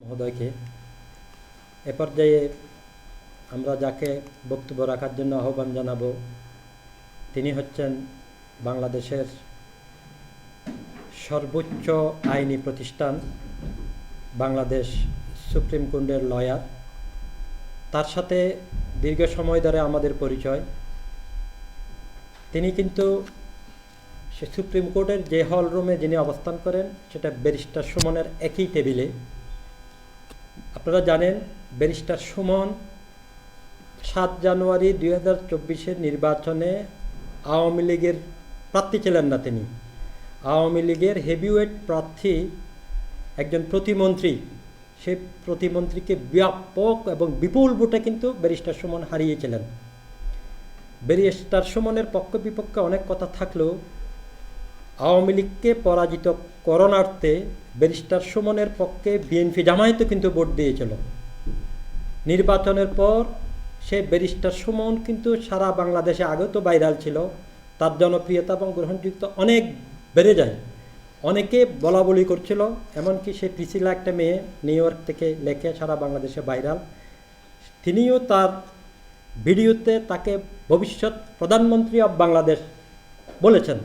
মহোদয়কে, এ পর্যায়ে আমরা যাকে বক্তব্য রাখার জন্য আহ্বান জানাব, তিনি হচ্ছেন বাংলাদেশের সর্বোচ্চ আইনি প্রতিষ্ঠান, বাংলাদেশ সুপ্রিম কোর্টের লয়ার। তার সাথে দীর্ঘ সময় ধরে আমাদের পরিচয়। তিনি কিন্তু সে সুপ্রিম কোর্টের যে হল রুমে যিনি অবস্থান করেন, সেটা ব্যারিস্টার সুমনের একই টেবিলে। আপনারা জানেন ব্যারিস্টার সুমন, সাত জানুয়ারি দুই হাজার চব্বিশের নির্বাচনে আওয়ামী লীগের প্রার্থী ছিলেন না তিনি। আওয়ামী লীগের হেভিওয়েট প্রার্থী একজন প্রতিমন্ত্রী সেই প্রতিমন্ত্রীকে ব্যাপক এবং বিপুল ভোটে কিন্তু ব্যারিস্টার সুমন হারিয়েছিলেন। ব্যারিস্টার সুমনের পক্ষ বিপক্ষে অনেক কথা থাকলেও আওয়ামী লীগকে পরাজিত করণার্থে ব্যারিস্টার সুমনের পক্ষে বিএনপি জামায়াতও কিন্তু ভোট দিয়েছিল। নির্বাচনের পর সে ব্যারিস্টার সুমন কিন্তু সারা বাংলাদেশে আগেও তো ভাইরাল ছিল। তার জনপ্রিয়তা এবং গ্রহণযোগ্যতা অনেক বেড়ে যায়। অনেকে বলা বলি করছিল, এমনকি সে প্রিসিলা একটা মেয়ে নিউ ইয়র্ক থেকে লেখে সারা বাংলাদেশে ভাইরাল। তিনিও তার ভিডিওতে তাকে ভবিষ্যৎ প্রধানমন্ত্রী অব বাংলাদেশ বলেছেন।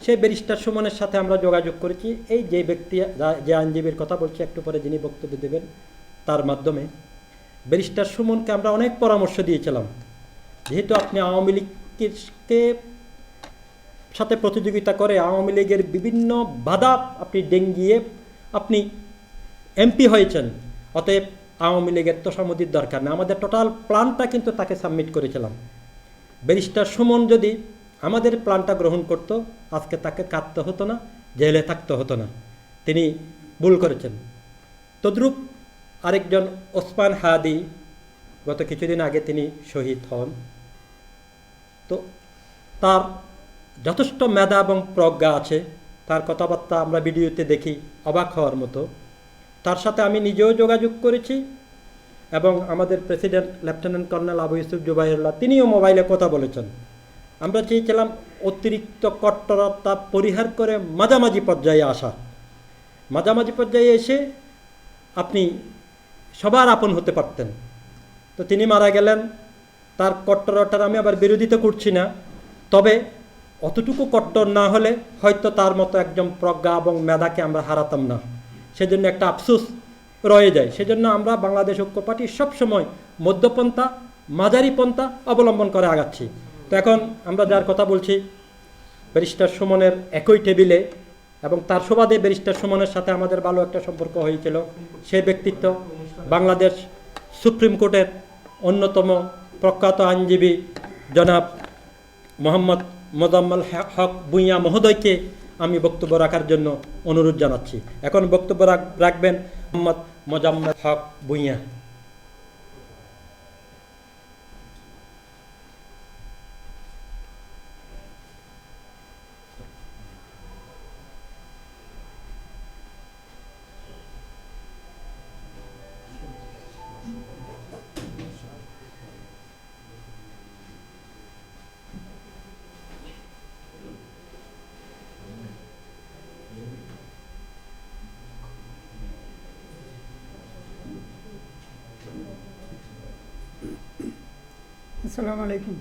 সেই ব্যারিস্টার সুমনের সাথে আমরা যোগাযোগ করেছি। এই যে ব্যক্তি, যা- আইনজীবীর কথা বলছি, একটু পরে যিনি বক্তব্য দেবেন, তার মাধ্যমে ব্যারিস্টার সুমনকে আমরা অনেক পরামর্শ দিয়েছিলাম। যেহেতু আপনি আওয়ামী লীগকে সাথে প্রতিযোগিতা করে আওয়ামী লীগের বিভিন্ন বাধা আপনি ডেঙ্গিয়ে আপনি এমপি হয়েছেন, অতএব আওয়ামী লীগের তোষামতির দরকার নেই। আমাদের টোটাল প্ল্যানটা কিন্তু তাকে সাবমিট করেছিলাম। ব্যারিস্টার সুমন যদি আমাদের প্ল্যানটা গ্রহণ করত, আজকে তাকে কাঁদতে হতো না, জেলে থাকতে হতো না। তিনি ভুল করেছেন। তদ্রূপ আরেকজন ওসমান হাদি গত কিছুদিন আগে তিনি শহীদ হন। তো তার যথেষ্ট মেধা এবং প্রজ্ঞা আছে। তার কথাবার্তা আমরা ভিডিওতে দেখি, অবাক হওয়ার মতো। তার সাথে আমি নিজেও যোগাযোগ করেছি এবং আমাদের president, lieutenant colonel Abu Yusuf Zubairullah, তিনিও মোবাইলে কথা বলেছেন। আমরা চেয়েছিলাম অতিরিক্ত কট্টরতা পরিহার করে মাঝামাঝি পর্যায়ে আসা। মাঝামাঝি পর্যায়ে এসে আপনি সবার আপন হতে পারতেন। তো তিনি মারা গেলেন। তার কট্টরতার আমি আবার বিরোধিতা করছি না। তবে অতটুকু কট্টর না হলে হয়তো তার মতো একজন প্রজ্ঞা এবং মেধাকে আমরা হারাতাম না। সেজন্য একটা আফসোস রয়ে যায়। সেজন্য আমরা বাংলাদেশ ঐক্য পার্টি সবসময় মধ্যপন্থা মাঝারি পন্থা অবলম্বন করে আগাচ্ছি। তো এখন আমরা যার কথা বলছি, ব্যারিস্টার সুমনের একই টেবিলে এবং তার সুবাদে ব্যারিস্টার সুমনের সাথে আমাদের ভালো একটা সম্পর্ক হয়েছিল। সেই ব্যক্তিত্ব বাংলাদেশ সুপ্রিম কোর্টের অন্যতম প্রখ্যাত আইনজীবী জনাব মোহাম্মদ মোজাম্মল হক ভুঁইয়া মহোদয়কে আমি বক্তব্য রাখার জন্য অনুরোধ জানাচ্ছি। এখন বক্তব্য রাখ- রাখবেন মোহাম্মদ মোজাম্মল হক ভুঁইয়া। আসসালামু আলাইকুম।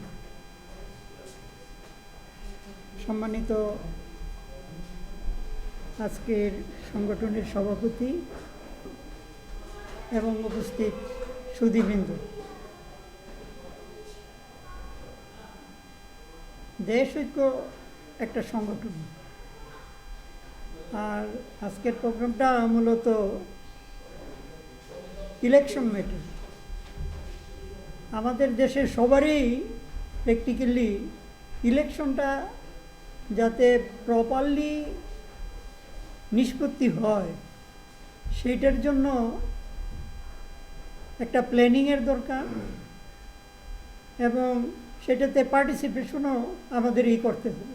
সম্মানিত আজকের সংগঠনের সভাপতি এবং উপস্থিত সুদীবৃন্দ দেশ, ঐক্য একটা সংগঠন। আর আজকের প্রোগ্রামটা মূলত ইলেকশন ম্যাটার। আমাদের দেশের সবারই প্র্যাকটিক্যালি ইলেকশনটা যাতে প্রপারলি নিষ্পত্তি হয়, সেইটার জন্য একটা প্ল্যানিংয়ের দরকার এবং সেটাতে পার্টিসিপেশনও আমাদেরই করতে হবে।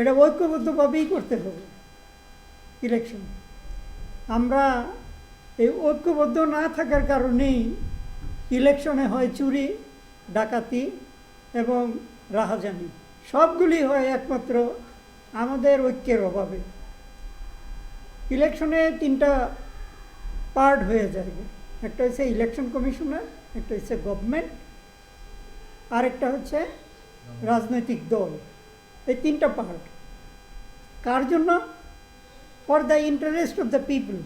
এটা ঐক্যবদ্ধভাবেই করতে হবে ইলেকশন আমরা এই ঐক্যবদ্ধ না থাকার কারণেই ইলেকশনে হয় চুরি, ডাকাতি এবং রাহাজানি। সবগুলি হয় একমাত্র আমাদের ঐক্যের অভাবে। ইলেকশনে তিনটা পার্ট হয়ে যায়। একটা হচ্ছে ইলেকশন কমিশনার, একটা হচ্ছে গভর্নমেন্ট, আরেকটা হচ্ছে রাজনৈতিক দল। এই তিনটা পার্ট। কার জন্য? For the interest of the people.